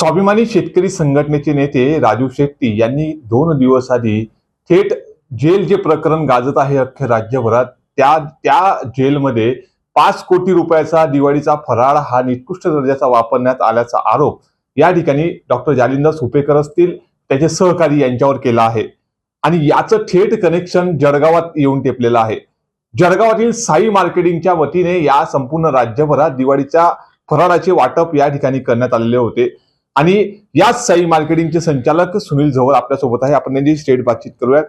स्वाभिमानी शेतकरी संघटनेचे नेते राजू शेट्टी यांनी दोन दिवस आधी थेट जेल जे प्रकरण गाजत आहे अख्ख्या राज्यभरात त्या त्या जेलमध्ये पाच कोटी रुपयाचा दिवाळीचा फराळ हा निकृष्ट दर्जाचा वापरण्यात आल्याचा आरोप या ठिकाणी डॉक्टर जालिंदर सुपेकर असतील त्याचे सहकारी यांच्यावर केला आहे. आणि याचं थेट कनेक्शन जळगावात येऊन टेपलेलं आहे. जळगावातील साई मार्केटिंगच्या वतीने या संपूर्ण राज्यभरात दिवाळीच्या फराळाचे वाटप या ठिकाणी करण्यात आलेले होते. आणि याच साई मार्केटिंगचे संचालक सुनील झोवर आपल्यासोबत आहे. आपण त्यांची स्टेट बातचीत करूयात.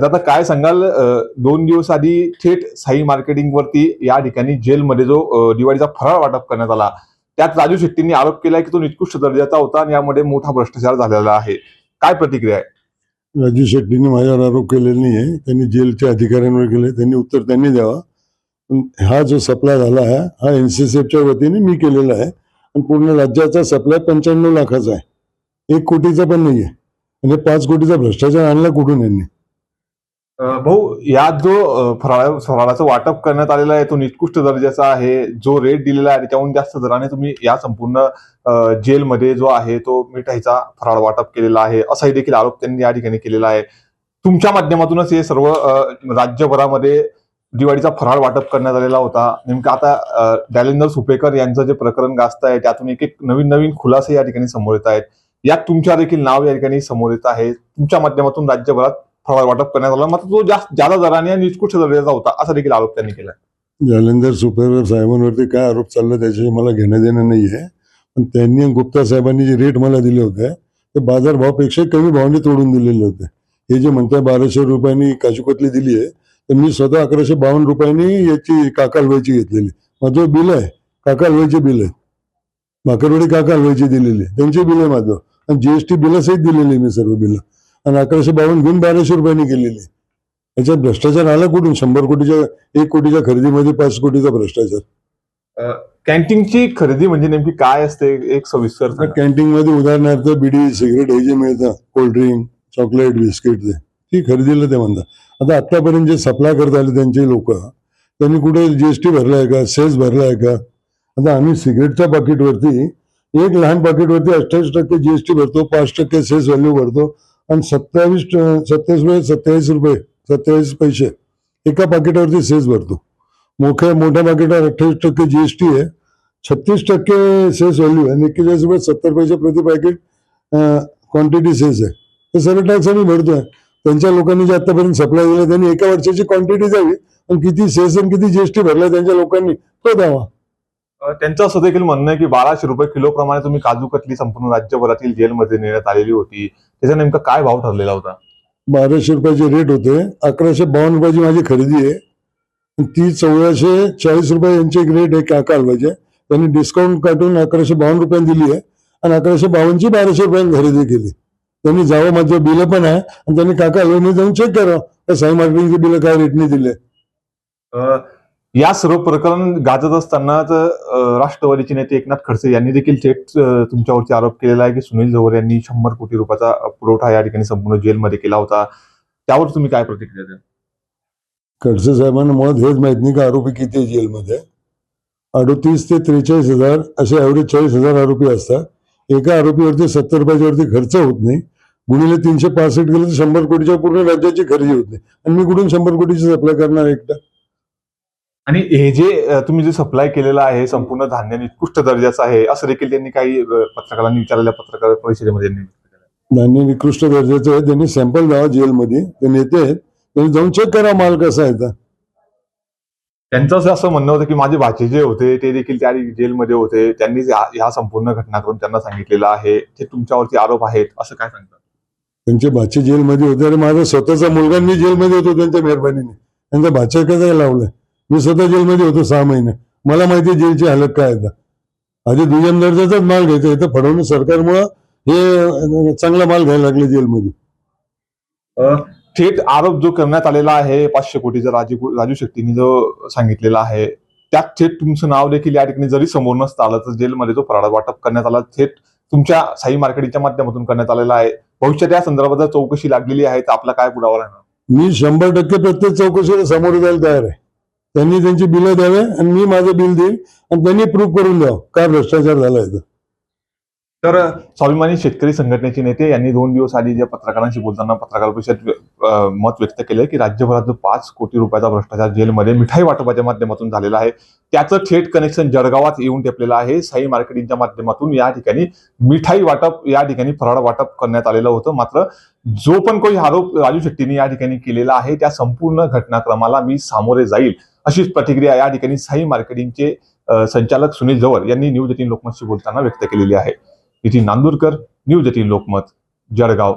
दादा काय सांगाल? दोन दिवस आधी थेट साई मार्केटिंग वरती या ठिकाणी जेलमध्ये जो दिवाळीचा फराळ वाटप करण्यात आला त्यात राजू शेट्टींनी आरोप केलाय की तो निकृष्ट दर्जाचा होता आणि यामध्ये मोठा भ्रष्टाचार झालेला आहे. काय प्रतिक्रिया आहे? राजू शेट्टींनी माझ्यावर आरोप केलेला नाही आहे त्यांनी जेलच्या अधिकाऱ्यांवर केले. त्यांनी उत्तर त्यांनी द्यावा. पण हा जो सप्लाय झाला आहे हा एनसीसीएफच्या वतीने मी केलेला आहे. पूर्ण राज्याचा सप्लाय पंच्याण्णव लाखाचा आहे. एक कोटीचा पण नाही आहे म्हणजे पाच कोटीचा भ्रष्टाचार आणला कुठून यांनी? भाऊ यात जो फराळ फराळाचं वाटप करण्यात आलेला आहे तो निकृष्ट दर्जाचा आहे जो रेट दिलेला आहे त्याहून जास्त दराने तुम्ही या संपूर्ण जेलमध्ये जो आहे तो मिठाईचा फराळ वाटप केलेला आहे असाही देखील आरोप त्यांनी या ठिकाणी केलेला आहे. तुमच्या माध्यमातूनच हे सर्व राज्यभरामध्ये दिवाळीचा फराळ वाटप करण्यात आलेला होता. नेमकं आता डॅलेंदर सुपेकर यांचं जे प्रकरण गाजत आहे त्यातून एक एक नवीन नवीन खुलासे या ठिकाणी समोर येत आहेत. यात तुमच्या देखील नाव या ठिकाणी समोर येत आहे. तुमच्या माध्यमातून राज्यभरात फराळ वाटप करण्यात आला. मात्र तो जास्त जादा दराने आणि दर्जाचा होता असा देखील आरोप त्यांनी केला. जालेंदर सुपेकर साहेबांवरती काय आरोप चालला त्याच्याशी मला घेणं देणं नाही आहे पण त्यांनी गुप्ता साहेबांनी जे रेट मला दिले होते ते बाजारभावापेक्षा कमी भावाने तोडून दिलेले होते. हे जे म्हणतात बाराशे रुपयांनी काजूकतली दिली आहे तर मी स्वतः अकराशे बावन्न रुपयांनी याची काका हलवायची घेतलेली. माझं बिल आहे काका हलवायचे बिल आहे. भाकरवडी काका हलवायची दिलेली. त्यांचे बिल आहे माझं. आणि जीएसटी बिलासहित दिलेली मी सर्व बिल. आणि अकराशे बावन्न घेऊन बाराशे रुपयांनी केलेली. याच्यात भ्रष्टाचार आला कुठून? शंभर कोटीच्या एक कोटीच्या खरेदीमध्ये पाच कोटीचा भ्रष्टाचार. कॅन्टीनची खरेदी म्हणजे नेमकी काय असते? एक सविस्तर. कॅन्टीन मध्ये उदाहरणार्थ बिडी सिगरेट हे जे मिळतं कोल्ड्रिंक चॉकलेट बिस्किट ते. ती खरेदीला ते म्हणतात. आता आत्तापर्यंत जे सप्लाय करत आले त्यांचे लोक त्यांनी कुठे जीएसटी आहे का? सेस आहे का? आता आम्ही सिगरेटच्या पाकिटवरती एक लहान पाकिटवरती अठ्ठावीस टक्के जीएसटी भरतो पाच टक्के सेस व्हॅल्यू भरतो आणि सत्तावीस सत्तावीस रुपये सत्तावीस रुपये सत्तावीस पैसे एका पाकिटावरती सेस भरतो. मोठ्या मोठ्या पाकिटावर अठ्ठावीस टक्के जीएसटी आहे. छत्तीस टक्के सेस व्हॅल्यू आणि एक्केचाळीस रुपये सत्तर पैसे प्रति पॅकेट क्वांटिटी सेस आहे. हे सर्व टॅक्स आम्ही भरतोय. त्यांच्या लोकांनी जे आतापर्यंत सप्लाय दिला त्यांनी एका वर्षाची क्वांटिटी द्यावी. आणि किती सेस आणि किती जीएसटी भरला त्यांच्या लोकांनी तो द्यावा. त्यांचं असं देखील म्हणणं आहे की बाराशे रुपये किलो प्रमाणे तुम्ही काजू कतली संपूर्ण राज्यभरातील जेलमध्ये नेण्यात आलेली होती. त्याचा नेमका काय भाव ठरलेला होता? बाराशे रुपयाचे रेट होते. अकराशे बावन्न रुपयाची माझी खरेदी आहे. ती चौदाशे चाळीस रुपये यांची एक रेट आहे काका हलवायचे त्यांनी डिस्काउंट काढून अकराशे बावन्न रुपयांनी दिली आहे. आणि अकराशे बावन्नची बाराशे रुपयांनी खरेदी केली. त्यांनी जावं माझं बिलं पण आहे आणि त्यांनी काका हलवानी जाऊन चेक करावं. साई मार्केटिंगची बिलं काय रेटने दिले? अं, या सर्व प्रकरण गाजत असतानाच अं, राष्ट्रवादीचे नेते एकनाथ खडसे यांनी देखील थेट अं, तुमच्यावरती आरोप केलेला आहे की सुनील झोवर यांनी शंभर कोटी रुपयाचा पुरवठा या ठिकाणी संपूर्ण जेलमध्ये केला होता. त्यावर तुम्ही काय प्रतिक्रिया द्याल? खडसे साहेबांना मुळात हेच माहीत नाही का आरोपी किती आहे जेलमध्ये? अडोतीस ते त्रेचाळीस हजार असे ॲव्हरेज चाळीस हजार आरोपी असतात. एका आरोपीवरती सत्तर रुपयाच्या वरती खर्च होत नाही. गुणिले तीनशे पासष्ट गेले तर शंभर कोटीच्या पूर्ण राज्याची खरेदी होत नाही. आणि मी कुठून शंभर कोटीची सप्लाय करणार एकटा आणि हे जे तुम्ही जे सप्लाय केलेलं आहे संपूर्ण धान्य निकृष्ट दर्जाचं आहे असं देखील त्यांनी काही पत्रकारांनी विचारलेल्या पत्रकार परिषदेमध्ये. धान्य निकृष्ट दर्जाचं आहे. त्यांनी सॅम्पल द्यावा जेलमध्ये. ते नेते आहेत. त्यांनी जाऊन चेक करा माल कसा आहे त्यांचं असं असं म्हणणं होतं की माझे भाचे जे होते ते देखील त्या जेलमध्ये होते. त्यांनी ह्या संपूर्ण घटनाक्रम त्यांना सांगितलेलं आहे. ते तुमच्यावरती आरोप आहेत असं काय सांगतात? त्यांचे भाचे जेलमध्ये होते आणि माझा स्वतःचा मुलगा मी जेलमध्ये होतो त्यांच्या मेहरबानीने. त्यांचा भाच्या कसं लावलंय? मी स्वतः जेलमध्ये होतो सहा महिने. मला माहिती आहे जेलची हालत काय आहे आता. आधी दुय्यम दर्जाचाच माल घ्यायचा. इथं फडवणूक सरकारमुळं हे चांगला माल घ्यायला लागले जेलमध्ये. अं, थेट आरोप जो करण्यात आलेला आहे पाचशे कोटीचा राजू राजू शेट्टींनी जो सांगितलेला आहे त्यात थेट तुमचं नाव देखील या ठिकाणी जरी समोर नसतं आलं तर जेलमध्ये जो फराळ वाटप करण्यात आला थेट तुमच्या साई मार्केटिंगच्या माध्यमातून करण्यात आलेला आहे. भविष्यात या संदर्भात जर चौकशी लागलेली आहे तर आपला काय पुरावा राहणार? मी शंभर टक्के प्रत्येक चौकशीला समोर जायला तयार आहे. त्यांनी त्यांची बिलं द्यावे आणि मी माझं बिल देईल आणि त्यांनी प्रूव्ह करून द्यावं. काय भ्रष्टाचार झाला इथं? तर स्वाभिमानी शेतकरी संघटनेचे नेते यांनी दोन दिवस आधी ज्या पत्रकारांशी बोलताना पत्रकार परिषद मत व्यक्त केलं की राज्यभरात जो पाच कोटी रुपयाचा भ्रष्टाचार जेलमध्ये मिठाई वाटपाच्या माध्यमातून झालेला आहे त्याचं थेट कनेक्शन जळगावात येऊन टेपलेलं आहे. साई मार्केटिंगच्या माध्यमातून या ठिकाणी मिठाई वाटप या ठिकाणी फराळ वाटप करण्यात आलेलं होतं. मात्र जो पण काही आरोप राजू शेट्टींनी या ठिकाणी केलेला आहे त्या संपूर्ण घटनाक्रमाला मी सामोरे जाईल अशीच प्रतिक्रिया या ठिकाणी साई मार्केटिंगचे संचालक सुनील जवळ यांनी न्यूज एटीन लोकमतशी बोलताना व्यक्त केलेली आहे. Nitin Nandurkar news eighteen Lokmat Jalgaon.